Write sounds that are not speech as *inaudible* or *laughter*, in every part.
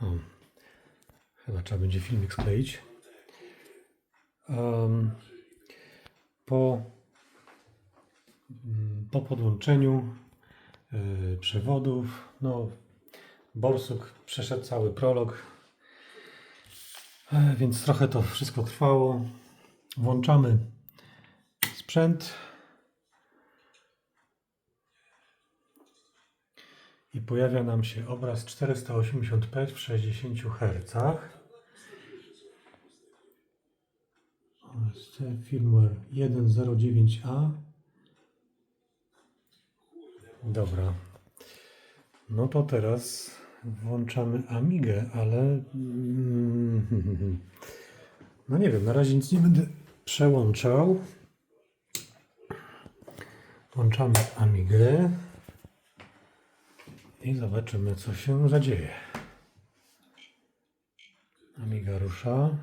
O, chyba trzeba będzie filmik skleić. Em, po, mm, po podłączeniu y, przewodów, no, Borsuk przeszedł cały prolog, e, więc trochę to wszystko trwało. Włączamy sprzęt i pojawia nam się obraz 480p w 60 Hz. OSC firmware 109A. Dobra. No to teraz włączamy Amigę, ale mm, *laughs* no nie wiem, na razie nic nie będę przełączał. Włączamy Amigę i zobaczymy, co się zadzieje. Amiga rusza.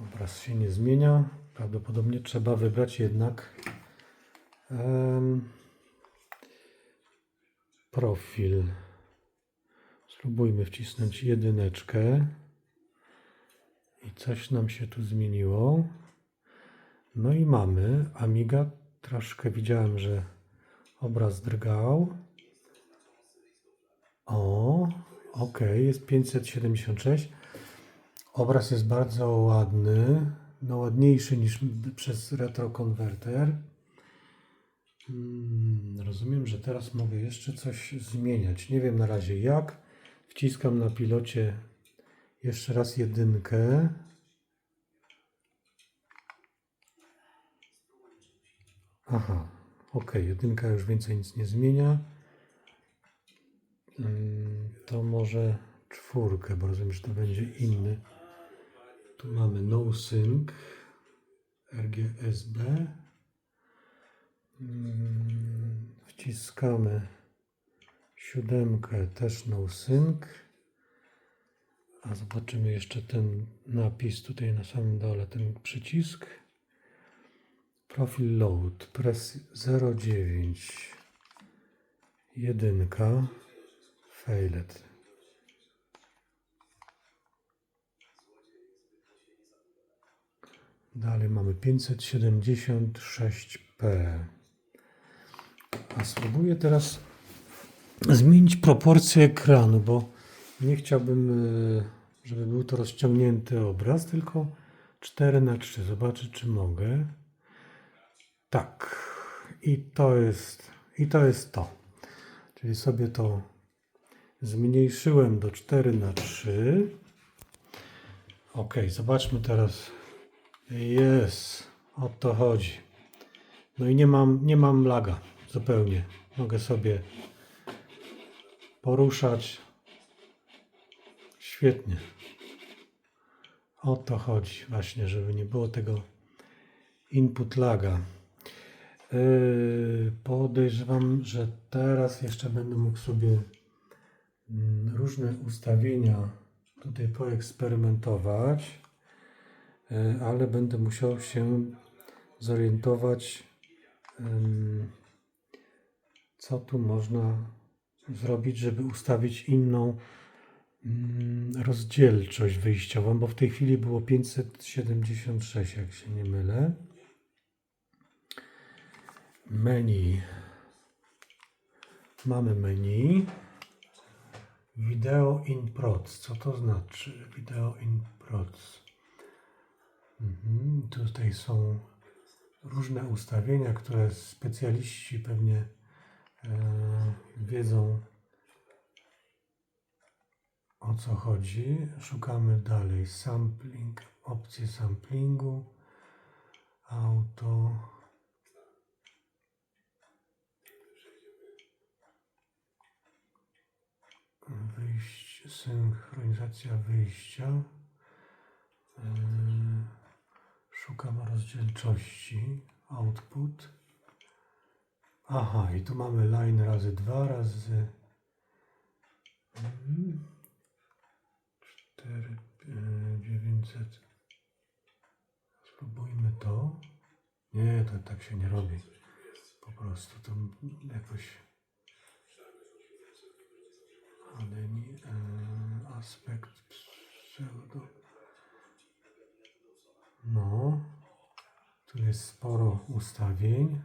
Obraz się nie zmienia. Prawdopodobnie trzeba wybrać jednak em, profil. Spróbujmy wcisnąć jedyneczkę. I coś nam się tu zmieniło. No i mamy Amiga. Troszkę widziałem, że obraz drgał. O, ok, jest 576. Obraz jest bardzo ładny, no ładniejszy niż przez retrokonwerter. Hmm, rozumiem, że teraz mogę jeszcze coś zmieniać. Nie wiem na razie jak. Wciskam na pilocie jeszcze raz jedynkę. Aha, ok, jedynka już więcej nic nie zmienia. Mm, To może czwórkę, bo rozumiem, że to będzie inny. Tu mamy no sync RGSB. Mm, Wciskamy siódemkę, też no sync. A zobaczymy jeszcze ten napis tutaj na samym dole, ten przycisk. Profil load, press 09, jedynka, failed. Dalej mamy 576p. A spróbuję teraz zmienić proporcję ekranu, bo nie chciałbym, y, żeby był to rozciągnięty obraz, tylko 4 na 3 Zobaczę, czy mogę. Tak. I to jest, i to jest to. Czyli sobie to zmniejszyłem do 4 na 3 Ok, zobaczmy teraz. Jest, o to chodzi. No i nie mam, nie mam laga zupełnie. Mogę sobie poruszać. Świetnie. O to chodzi właśnie, żeby nie było tego input laga. Yy, podejrzewam, że teraz jeszcze będę mógł sobie mm, różne ustawienia tutaj poeksperymentować, yy, ale będę musiał się zorientować, ym, co tu można zrobić, żeby ustawić inną mm, rozdzielczość wyjściową, bo w tej chwili było 576, jak się nie mylę. Menu. Mamy menu. Video in proc. Co to znaczy? Video in proc. Mhm. Tutaj są różne ustawienia, które specjaliści pewnie e, wiedzą o co chodzi. Szukamy dalej. Sampling, opcje samplingu, auto. Wyjście, synchronizacja wyjścia. Yy, Szukam rozdzielczości. Output. Aha, i tu mamy line razy 2 razy mhm. 4, 900. Spróbujmy to. Nie, to tak się nie robi. Po prostu to jakoś Ademi, e, aspekt pseudo. No, tu jest sporo ustawień.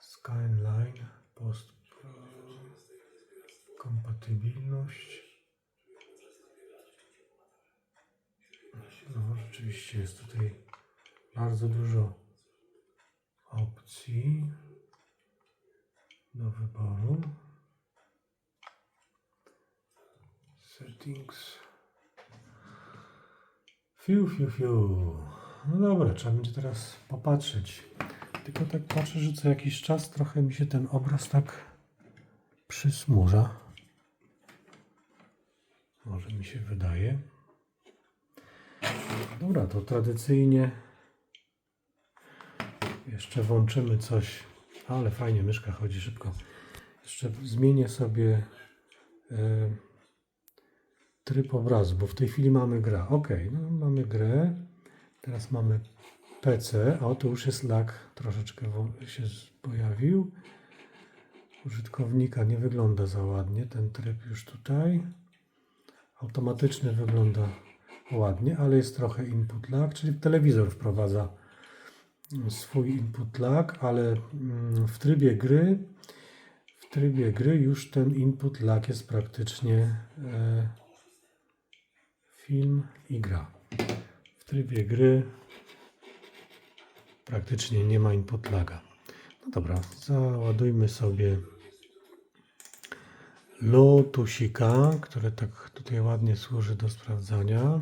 Skyline, post kompatybilność. No, rzeczywiście jest tutaj bardzo dużo opcji do wyboru. Settings. Fiu, fiu, fiu. No dobra, trzeba będzie teraz popatrzeć. Tylko tak patrzę, że co jakiś czas trochę mi się ten obraz tak przysmurza. Może mi się wydaje. Dobra, to tradycyjnie jeszcze włączymy coś. Ale fajnie, myszka chodzi szybko. Jeszcze zmienię sobie e, tryb obrazu, bo w tej chwili mamy grę. Ok, no mamy grę. Teraz mamy PC. O, tu już jest lag troszeczkę się pojawił. Użytkownika nie wygląda za ładnie. Ten tryb już tutaj. Automatyczny wygląda ładnie, ale jest trochę input lag, czyli telewizor wprowadza swój input lag, ale mm, w trybie gry w trybie gry już ten input lag jest praktycznie e, film i gra. W trybie gry praktycznie nie ma input laga. No dobra, załadujmy sobie lotusika, które tak tutaj ładnie służy do sprawdzania.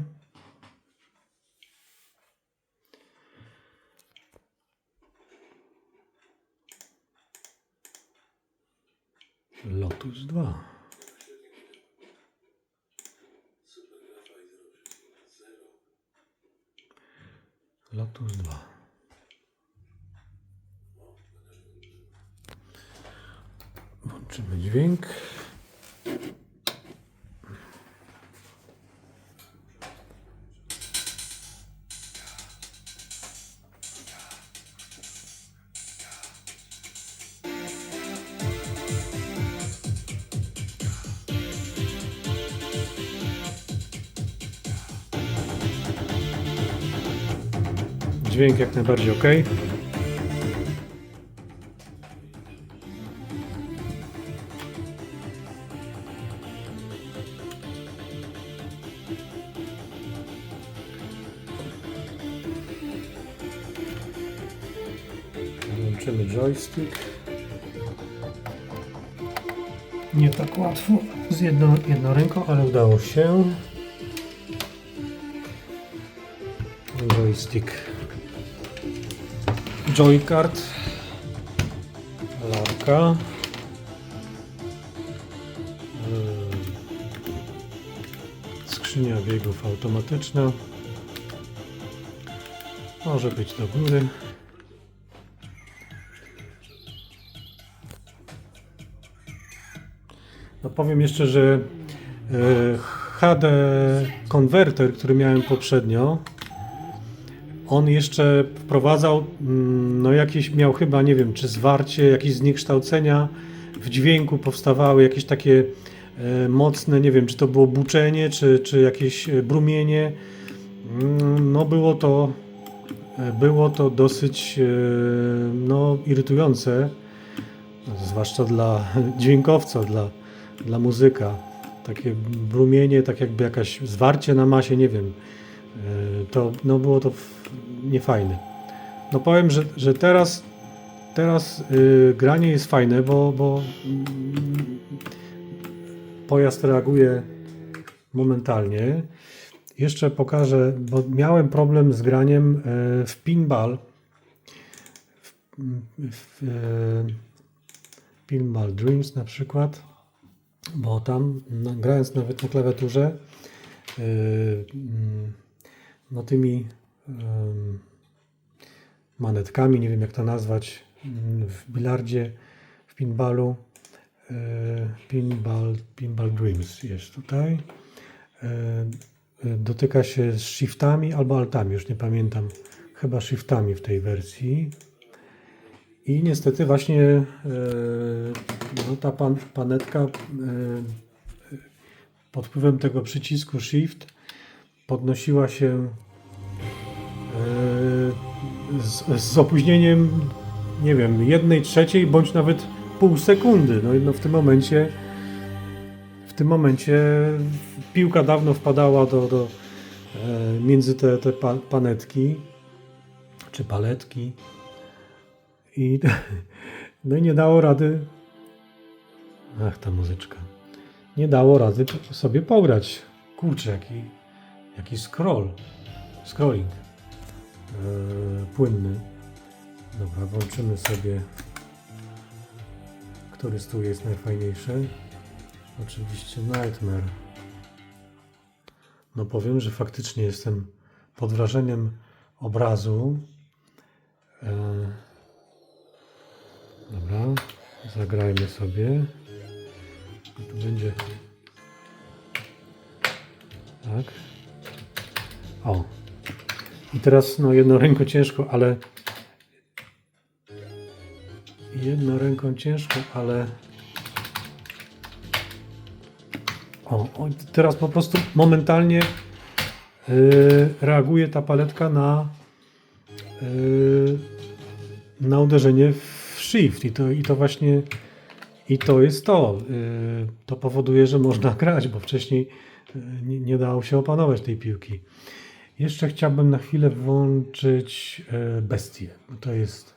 Lotus 2. Lotus 2. Włączymy dźwięk. Dźwięk jak najbardziej ok. Włączymy joystick. Nie tak łatwo z jedną, jedną ręką, ale udało się. Joystick. Joycard. Larka. Ym, Skrzynia biegów automatyczna. Może być do góry. No powiem jeszcze, że e, HD konwerter, który miałem poprzednio, on jeszcze wprowadzał, mm, no jakieś miał chyba, nie wiem, czy zwarcie, jakieś zniekształcenia w dźwięku powstawały, jakieś takie e, mocne, nie wiem, czy to było buczenie, czy, czy jakieś e, brumienie. Mm, No było to, e, było to dosyć no, irytujące, zwłaszcza dla *laughs* dźwiękowca, dla, dla muzyka. Takie brumienie, tak jakby jakaś zwarcie na masie, nie wiem. To no było to niefajne. No powiem, że, że teraz, teraz y, granie jest fajne, bo, bo mm, pojazd reaguje momentalnie. Jeszcze pokażę, bo miałem problem z graniem e, w pinball. W, w e, pinball Dreams na przykład, bo tam no, grając nawet na klawiaturze, mm, no tymi manetkami, nie wiem jak to nazwać, mm, w bilardzie, w pinballu. e, Pinball, pinball Dreams jest tutaj. E, e, Dotyka się z shiftami albo altami, już nie pamiętam. Chyba shiftami w tej wersji. I niestety właśnie no, ta pan, panetka pod wpływem tego przycisku Shift podnosiła się z, z opóźnieniem, nie wiem, jednej trzeciej bądź nawet pół sekundy. No, no w tym momencie w tym momencie piłka dawno wpadała do, do e, między te, te pa, panetki czy paletki. I *laughs* no i nie dało rady. Ach ta muzyczka. Nie dało rady sobie pograć. Kurczę jaki, jaki scroll. Scrolling płynny dobra włączymy sobie który tu jest najfajniejszy Oczywiście Nightmare. No powiem, że faktycznie jestem pod wrażeniem obrazu. E... Dobra, zagrajmy sobie. Tu będzie. Tak. O. I teraz no jedną ręką ciężko, ale jedną ręką ciężko, ale O, o, teraz po prostu momentalnie yy, reaguje ta paletka na, yy, na uderzenie w shift i to, i to właśnie i to jest to. Yy, to powoduje, że można grać, bo wcześniej yy, nie, nie dało się opanować tej piłki. Jeszcze chciałbym na chwilę włączyć yy, Bestię. To jest,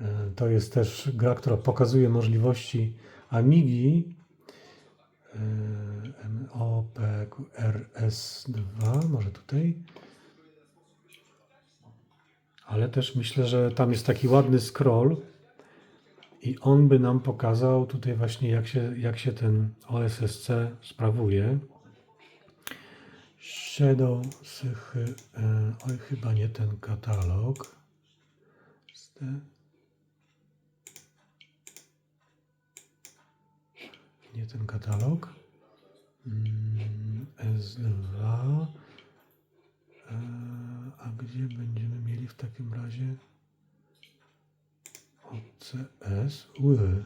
yy, to jest też gra, która pokazuje możliwości Amigi MOPRS2, może tutaj. Ale też myślę, że tam jest taki ładny scroll i on by nam pokazał tutaj właśnie jak się, jak się ten OSSC sprawuje. Shadow, sychy, e, oj chyba nie ten katalog. nie ten katalog. Mm, S2. E, A gdzie będziemy mieli w takim razie OCS? Ły.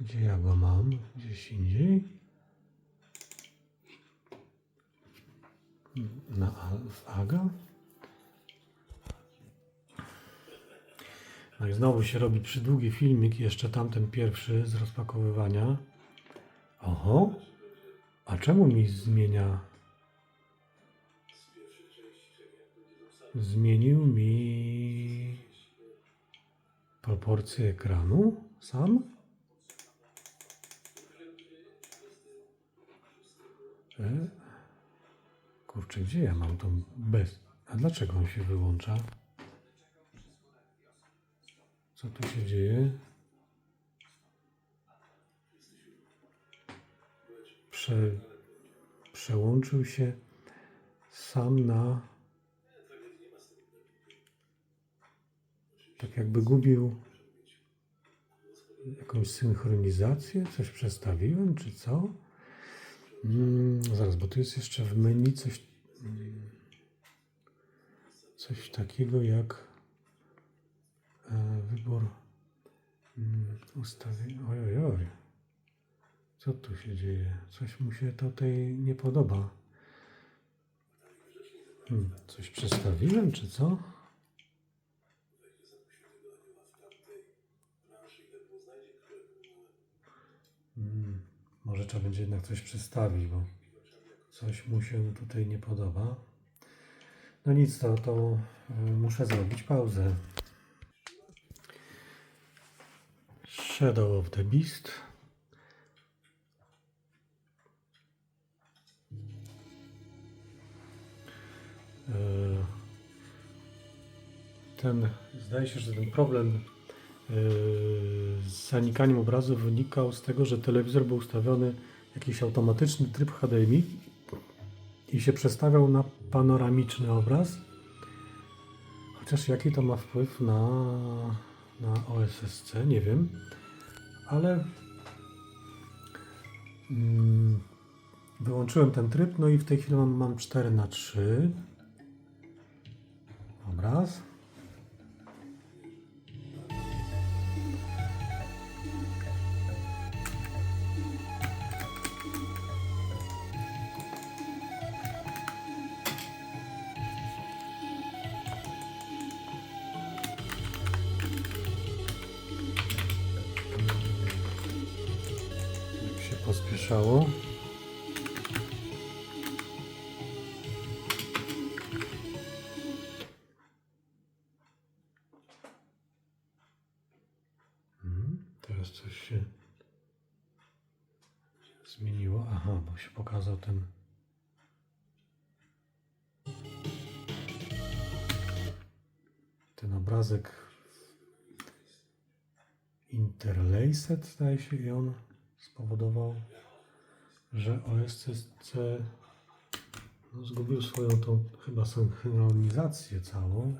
Gdzie ja go mam? Gdzieś indziej? Na AGA? No i znowu się robi przydługi filmik, jeszcze tamten pierwszy z rozpakowywania. Oho, a czemu mi zmienia? Zmienił mi proporcje ekranu sam? E? Kurczę, gdzie ja mam tą bez... A dlaczego on się wyłącza? Co tu się dzieje? Prze, przełączył się sam na. Tak jakby gubił jakąś synchronizację, coś przestawiłem, czy co? Mm, zaraz, bo tu jest jeszcze w menu coś. mm, Coś takiego jak e, wybór mm, ustawień. Oj, oj, oj. Co tu się dzieje? Coś mu się tutaj nie podoba. Hmm, coś przestawiłem, czy co? Hmm, może trzeba będzie jednak coś przestawić, bo coś mu się tutaj nie podoba. No nic, to, to y, muszę zrobić pauzę. Shadow of the Beast. E, Ten, zdaje się, że ten problem e, z zanikaniem obrazu wynikał z tego, że telewizor był ustawiony jakiś automatyczny tryb HDMI i się przestawiał na panoramiczny obraz. Chociaż jaki to ma wpływ na, na OSSC, nie wiem. Ale mm, wyłączyłem ten tryb, no i w tej chwili mam, mam 4 na 3 obraz. Mieszało. Mhm, Teraz coś się zmieniło. Aha, bo się pokazał ten. Ten obrazek interlaced, zdaje się, i on spowodował, że OSCC no, zgubił swoją tą chyba synchronizację całą.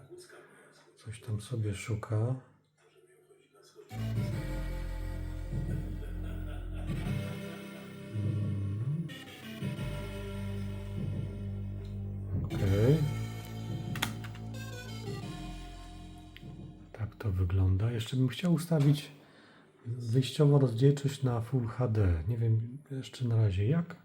Coś tam sobie szuka. Okej. Tak to wygląda. Jeszcze bym chciał ustawić wyjściowo rozdzielczość na Full HD. Nie wiem jeszcze na razie jak.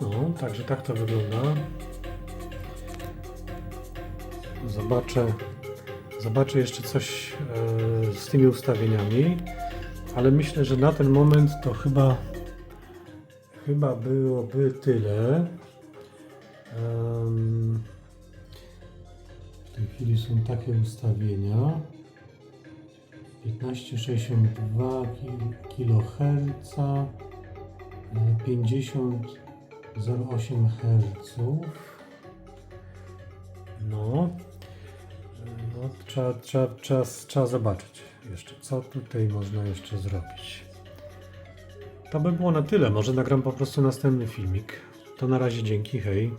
No, także tak to wygląda. Zobaczę, zobaczę jeszcze coś e, z tymi ustawieniami, ale myślę, że na ten moment to chyba chyba byłoby tyle. Em, w tej chwili są takie ustawienia. 1562 kHz, 50 0,8 Hz. No. no trzeba, trzeba, trzeba, trzeba zobaczyć jeszcze, co tutaj można jeszcze zrobić. To by było na tyle. Może nagram po prostu następny filmik. To na razie dzięki, hej.